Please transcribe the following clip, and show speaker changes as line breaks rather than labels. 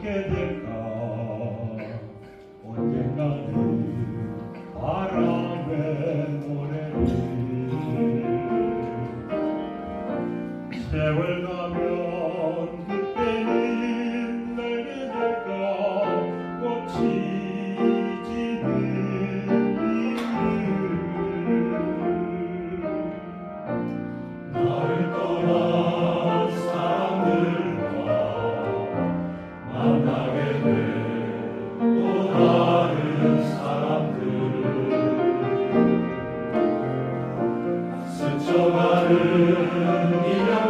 어떻게 될까? 언젠가는 바람의 노래를 세월 가면 스쳐가는 인연과